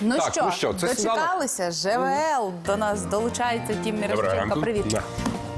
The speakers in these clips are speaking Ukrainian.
Ну Так, що, ну що, це дочекалися? ЖВЛ до нас долучається Тім Мірошниченко. ранку. Привіт. Да.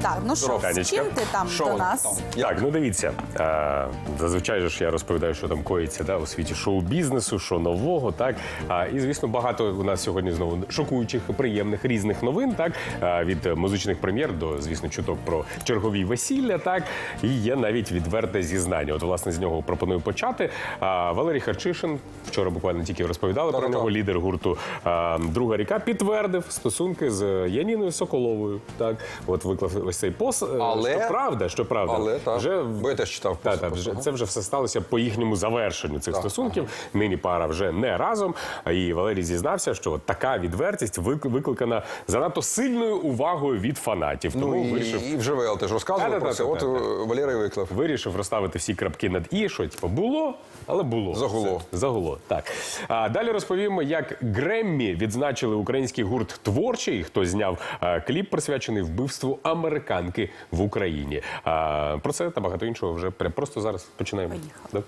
Так, ну що, з чим ти там Що до нас? там? Так, ну дивіться. Е, зазвичай же ж я розповідаю, що там коїться да, у світі шоу-бізнесу, що нового, так. А, і звісно, багато у нас сьогодні знову шокуючих, приємних різних новин, так е, від музичних прем'єр до, звісно, чуток про чергові весілля, так і є навіть відверте зізнання. От, власне, з нього пропоную почати. А, Валерій Харчишин вчора буквально тільки розповідали про нього. Лідер гурту а, Друга ріка підтвердив стосунки з Яніною Соколовою. Так, от виклав ось цей пост. Е, Але- що правда, що правда, Але, так. вже Бо я теж читав та, та, вже, це вже все сталося по їхньому завершенню цих стосунків. Нині пара вже не разом. І Валерій зізнався, що от така відвертість вик- викликана занадто сильною увагою від фанатів. Тому Ну, і, вирішив. і в ЖВЛ теж розказував про це. От Та-та-та-та-та. е, Валерій виклав. Вирішив розставити всі крапки над і, що типу, було, але було. Загуло. Все. Загуло. Так. А далі розповімо, як Греммі відзначили український гурт творчий, хто зняв а, кліп, присвячений вбивству американки в Україні. А, про це та багато іншого вже прям просто зараз починаємо. Поїхали. Да?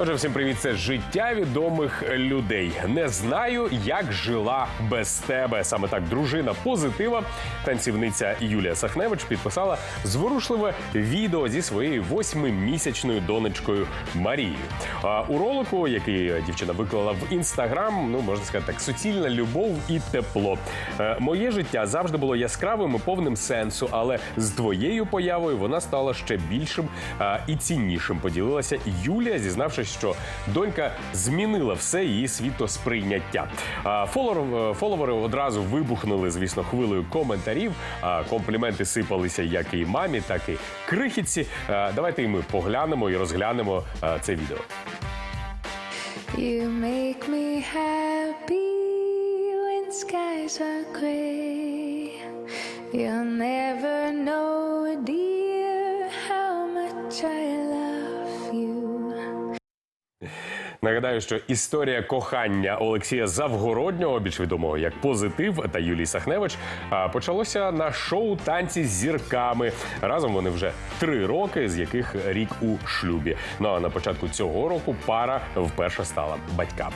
Отже, всім привіт, це життя відомих людей. Не знаю, як жила без тебе. Саме так дружина позитива, танцівниця Юлія Сахневич підписала зворушливе відео зі своєю восьмимісячною донечкою Марією. А у ролику, який дівчина виклала в інстаграм, ну можна сказати так, суцільна любов і тепло. Е, Моє життя завжди було яскравим і повним сенсу, але з твоєю появою вона стала ще більшим і ціннішим. Поділилася Юлія, зізнавшись, що донька змінила все її світосприйняття. Е, фоловери одразу вибухнули, звісно, хвилею коментарів. Компліменти сипалися як і мамі, так і крихітці. Давайте і ми поглянемо і розглянемо це відео. You make me happy when skies are gray. You'll never know, dear, how much I Нагадаю, що історія кохання Олексія Завгороднього, більш відомого як позитив, та Юлії Сахневич, почалося на шоу танці з зірками. Разом вони вже три роки, з яких рік у шлюбі. Ну а на початку цього року пара вперше стала батьками.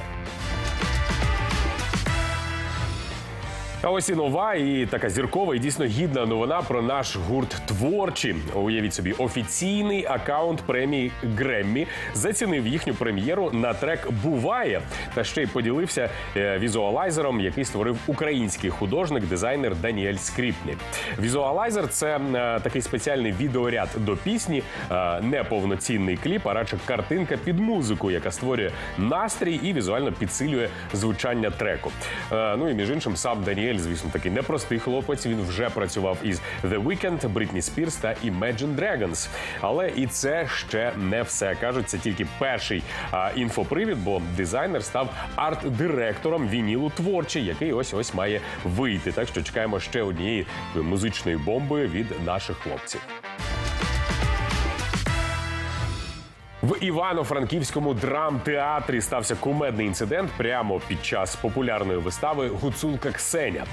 А ось і нова і така зіркова і дійсно гідна новина про наш гурт творчі. Уявіть собі, офіційний акаунт премії Греммі зацінив їхню прем'єру на трек Буває та ще й поділився е, візуалайзером, який створив український художник, дизайнер Даніель Скріпні. Візуалайзер це е, такий спеціальний відеоряд до пісні, е, не повноцінний кліп, а радше картинка під музику, яка створює настрій і візуально підсилює звучання треку. Ну і між іншим, сам Даніель, звісно, такий непростий хлопець. Він вже працював із The Weeknd, Britney Spears та Imagine Dragons. Але і це ще не все. кажуть, це тільки перший а, інфопривід, бо дизайнер став арт-директором вінілу творчий, який ось ось має вийти. Так що чекаємо ще однієї музичної бомби від наших хлопців. В Івано-Франківському драмтеатрі стався кумедний інцидент прямо під час популярної вистави Гуцулка Ксеня.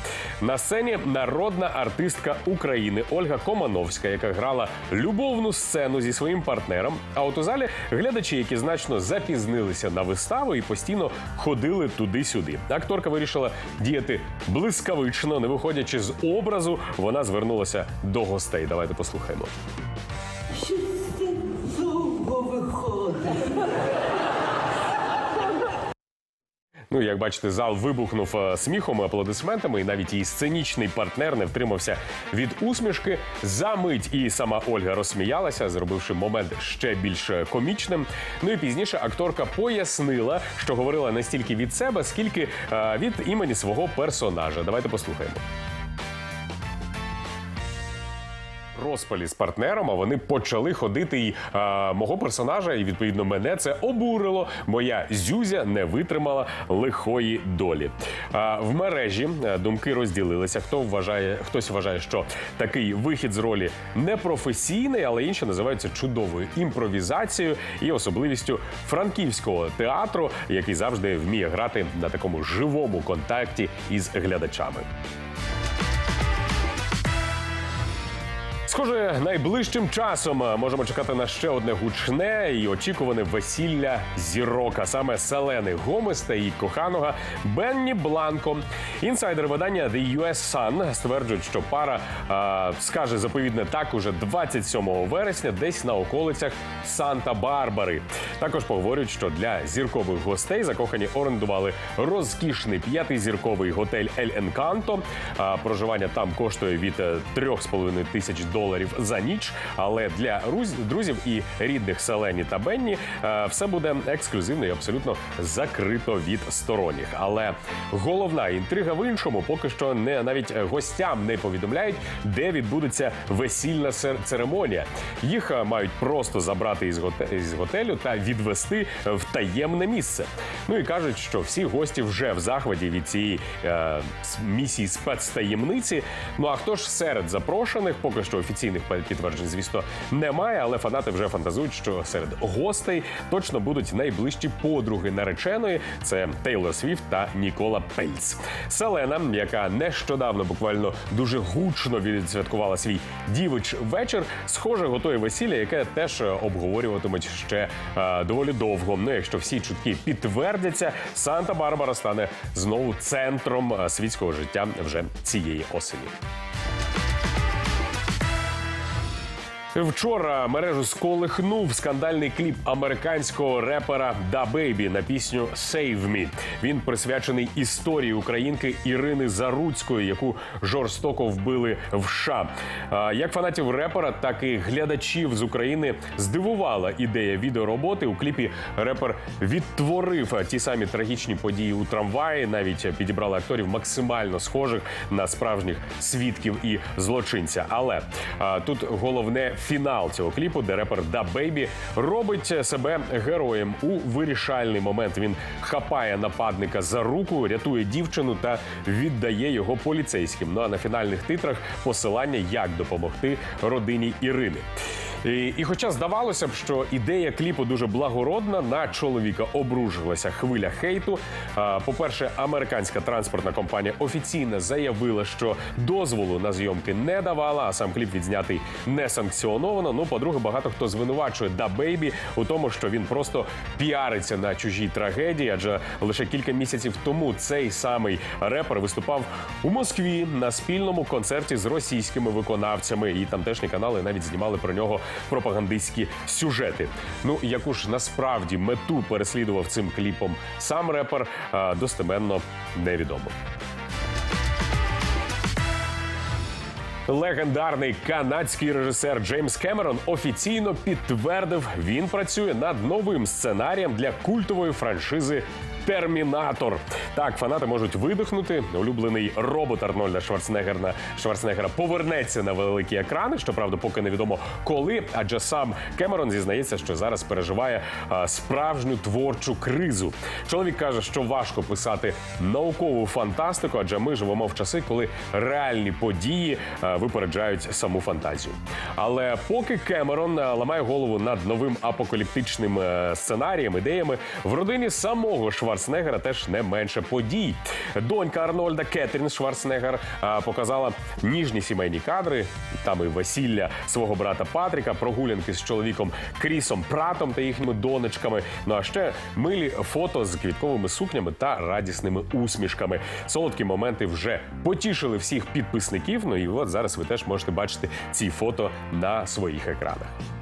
На сцені народна артистка України Ольга Комановська, яка грала любовну сцену зі своїм партнером. А от у залі глядачі, які значно запізнилися на виставу і постійно ходили туди-сюди. Акторка вирішила діяти блискавично, не виходячи з образу. Вона звернулася до гостей. Давайте послухаємо. Виходить. Ну, як бачите, зал вибухнув е, сміхом і аплодисментами, і навіть її сценічний партнер не втримався від усмішки. За мить і сама Ольга розсміялася, зробивши момент ще більш е, комічним. Ну і пізніше акторка пояснила, що говорила не стільки від себе, скільки е, від імені свого персонажа. Давайте послухаємо. Розпалі з партнером, а вони почали ходити і а, мого персонажа, і відповідно мене це обурило. Моя зюзя не витримала лихої долі. А, в мережі е, думки розділилися. Хто вважає, хтось вважає, що такий вихід з ролі непрофесійний, але інші називають це чудовою імпровізацією і особливістю франківського театру, який завжди вміє грати на такому живому контакті із глядачами. Схоже, найближчим часом е, можемо чекати на ще одне гучне і очікуване весілля зірок, а саме Селени Гомес та її коханого Бенні Бланко. Інсайдери видання The US Sun стверджують, що пара е, скаже заповідне так уже 27 вересня, десь на околицях Санта-Барбари. Також поговорюють, що для зіркових гостей закохані орендували розкішний п'ятизірковий готель Ель Енканто. А Проживання там коштує від е, 3,5 тисяч доларів за ніч. Але для друзів і рідних Селені та Бенні е, все буде ексклюзивно і абсолютно закрито від сторонніх. Але головна інтрига в іншому, поки що не навіть гостям не повідомляють, де відбудеться весільна церемонія. Їх е, мають просто забрати із готе- із готелю та відвести в таємне місце. Ну і кажуть, що всі гості вже в захваті від цієї е, місії спецтаємниці. Ну а хто ж серед запрошених? Поки що офіційних підтверджень, звісно, немає, але фанати вже фантазують, що серед гостей точно будуть найближчі подруги нареченої. Це Тейлор Свіфт та Нікола Пельц. Селена, яка нещодавно буквально дуже гучно відсвяткувала свій дівич вечір, схоже, готує весілля, яке теж обговорюватимуть ще е, доволі довго. Ну, якщо всі чутки підтвердяться, Санта-Барбара стане знову центром е, світського життя вже цієї осені. Вчора мережу сколихнув скандальний кліп американського репера Да Бейбі на пісню «Save Me». Він присвячений історії українки Ірини Заруцької, яку жорстоко вбили в США. Як фанатів репера, так і глядачів з України здивувала ідея відеороботи. У кліпі репер відтворив ті самі трагічні події у трамваї. Навіть підібрали акторів максимально схожих на справжніх свідків і злочинця. Але тут головне фінал цього кліпу, де репер Да Бейбі робить себе героєм у вирішальний момент. Він хапає нападника за руку, рятує дівчину та віддає його поліцейським. Ну а на фінальних титрах посилання, як допомогти родині Ірини. І, і хоча здавалося б, що ідея кліпу дуже благородна, на чоловіка обружилася хвиля хейту. По-перше, американська транспортна компанія офіційно заявила, що дозволу на зйомки не давала, а сам кліп відзнятий не санкціоновано. Ну, по-друге, багато хто звинувачує Да Бейбі у тому, що він просто піариться на чужій трагедії, адже лише кілька місяців тому цей самий репер виступав у Москві на спільному концерті з російськими виконавцями, і тамтешні канали навіть знімали про нього пропагандистські сюжети. Ну яку ж насправді мету переслідував цим кліпом сам репер, достеменно невідомо. Легендарний канадський режисер Джеймс Кемерон офіційно підтвердив, він працює над новим сценарієм для культової франшизи. Термінатор так фанати можуть видихнути. Улюблений робот Арнольда Шварценеггера Шварценеггера повернеться на великі екрани. Щоправда, поки невідомо коли. Адже сам Кемерон зізнається, що зараз переживає а, справжню творчу кризу. Чоловік каже, що важко писати наукову фантастику, адже ми живемо в часи, коли реальні події а, випереджають саму фантазію. Але поки Кемерон ламає голову над новим апокаліптичним е, сценарієм, ідеями в родині самого Шварценеггера теж не менше подій. Донька Арнольда Кетрін Шварценеггер показала ніжні сімейні кадри. Там і весілля свого брата Патріка, прогулянки з чоловіком Крісом Пратом та їхніми донечками. Ну а ще милі фото з квітковими сукнями та радісними усмішками. Солодкі моменти вже потішили всіх підписників. Ну і от зараз ви теж можете бачити ці фото на своїх екранах.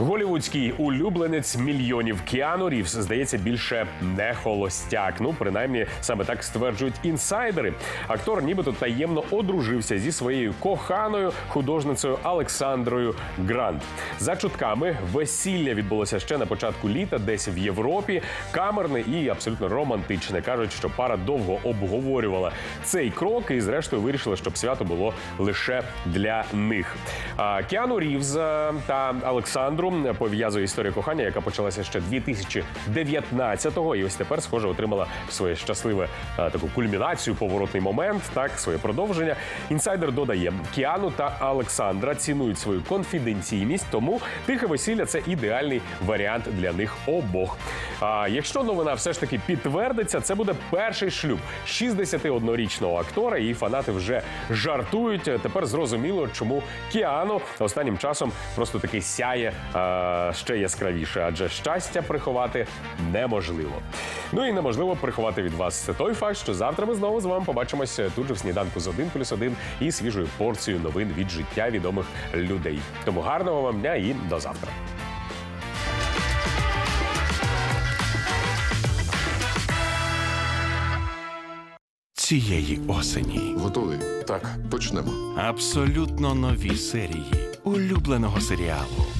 Голівудський улюбленець мільйонів Кіану Рівз, здається, більше не холостяк. Ну, принаймні, саме так стверджують інсайдери. Актор нібито таємно одружився зі своєю коханою художницею Олександрою Грант. За чутками, весілля відбулося ще на початку літа, десь в Європі. Камерне і абсолютно романтичне. кажуть, що пара довго обговорювала цей крок і, зрештою, вирішила, щоб свято було лише для них. Кіану Рівз та Олександру пов'язує історія кохання, яка почалася ще 2019-го, і ось тепер, схоже, отримала своє щасливе е, таку кульмінацію, поворотний момент, так своє продовження. Інсайдер додає, Кіану та Олександра цінують свою конфіденційність, тому тихе весілля це ідеальний варіант для них обох. А якщо новина все ж таки підтвердиться, це буде перший шлюб 61-річного актора. І фанати вже жартують. Тепер зрозуміло, чому Кіану останнім часом просто таки сяє а, ще яскравіше, адже щастя приховати неможливо. Ну і неможливо приховати від вас це той факт, що завтра ми знову з вами побачимося тут же в сніданку з 1 плюс 1 і свіжою порцією новин від життя відомих людей. Тому гарного вам дня і до завтра. цієї осені. Готовий? Так, почнемо. Абсолютно нові серії улюбленого серіалу